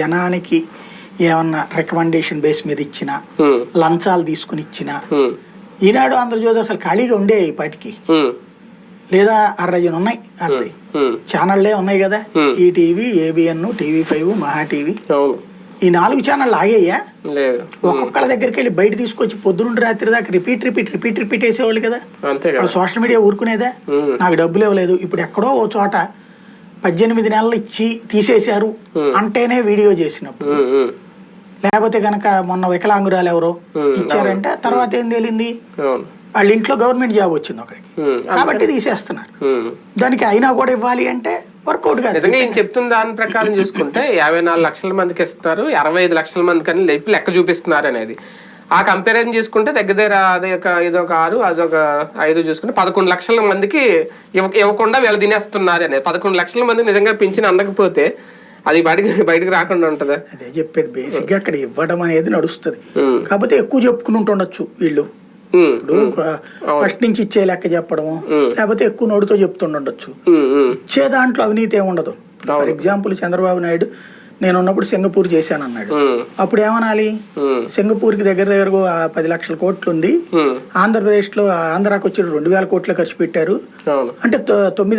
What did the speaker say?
జనానికి ఏమన్నా recommendation base మీద ఇచ్చినా లంచాలు తీసుకుని ఇచ్చినా ఈనాడు ఆంధ్రజ్యోతి అసలు ఖాళీగా ఉండే ఇప్పటికి. లేదా అరడజన్ ఉన్నాయి ఉమ్, ఛానళ్ళే ఉన్నాయి కదా. Hmm. ETV ABN TV five Maha TV. ఈ నాలుగు ఛానళ్ళు ఆగేయ్యా ఒక్కొక్కళ్ళ దగ్గరికి వెళ్ళి బయట తీసుకొచ్చి పొద్దునుండి రాత్రి దాకా రిపీట్ రిపీట్ రిపీట్ రిపీట్ వేసేవాళ్ళు కదా. సోషల్ మీడియా ఊరుకునేదా? నాకు డబ్బులు ఇవ్వలేదు. ఇప్పుడు ఎక్కడో ఓ చోట పద్దెనిమిది నెలలు ఇచ్చి తీసేశారు. అంటేనే వీడియో చేసినప్పుడు. లేకపోతే గనక మొన్న వికలాంగురాలు ఎవరో. ఇచ్చారంటే తర్వాత ఏం తేలింది? వాళ్ళ ఇంట్లో గవర్నమెంట్ జాబ్ వచ్చింది ఒకరికి. కాబట్టి తీసేస్తున్నారు. దానికి అయినా కూడా ఇవ్వాలి అంటే వర్కౌట్ కాదు. నిజంగా ఈయన చెప్తున్న దాని ప్రకారం చూసుకుంటే యాభై నాలుగు లక్షల మందికి ఇస్తున్నారు అరవై ఐదు లక్షల మందికి అని లేపి లెక్క చూపిస్తున్నారు అనేది. ఆ కంపారిజన్ చూసుకుంటే దగ్గర దగ్గర అదొక ఇదొక ఆరు అదొక ఐదు చూసుకుంటే పదకొండు లక్షల మందికి ఇవ్వ ఇవ్వకుండా వీళ్ళు తినేస్తున్నారు అనేది. పదకొండు లక్షల మందికి నిజంగా పింఛన్ అందకపోతే అది బయటకు బయటకు రాకుండా ఉంటుందా. అదే చెప్పేది. బేసిక్గా అక్కడ ఇవ్వడం అనేది నడుస్తుంది. కాకపోతే ఎక్కువ చెప్పుకుని ఉంటుండొచ్చు వీళ్ళు. ఇప్పుడు ఫస్ట్ నుంచి ఇచ్చే లెక్క చెప్పడము. లేకపోతే ఎక్కువ నోటితో చెప్తుండొచ్చు ఇచ్చే దాంట్లో అవినీతి ఏమి ఉండదు. ఫర్ ఎగ్జాంపుల్ చంద్రబాబు నాయుడు నేను ఉన్నప్పుడు సింగపూర్ చేశాను అన్నాడు. అప్పుడు ఏమనాలి? ఉమ్, సింగపూర్కి దగ్గర దగ్గర పది లక్షల కోట్లు ఉంది ఉమ్, ఆంధ్రప్రదేశ్లో ఆంధ్రాకి వచ్చి రెండు వేల కోట్లు ఖర్చు పెట్టారు. అంటే తొమ్మిది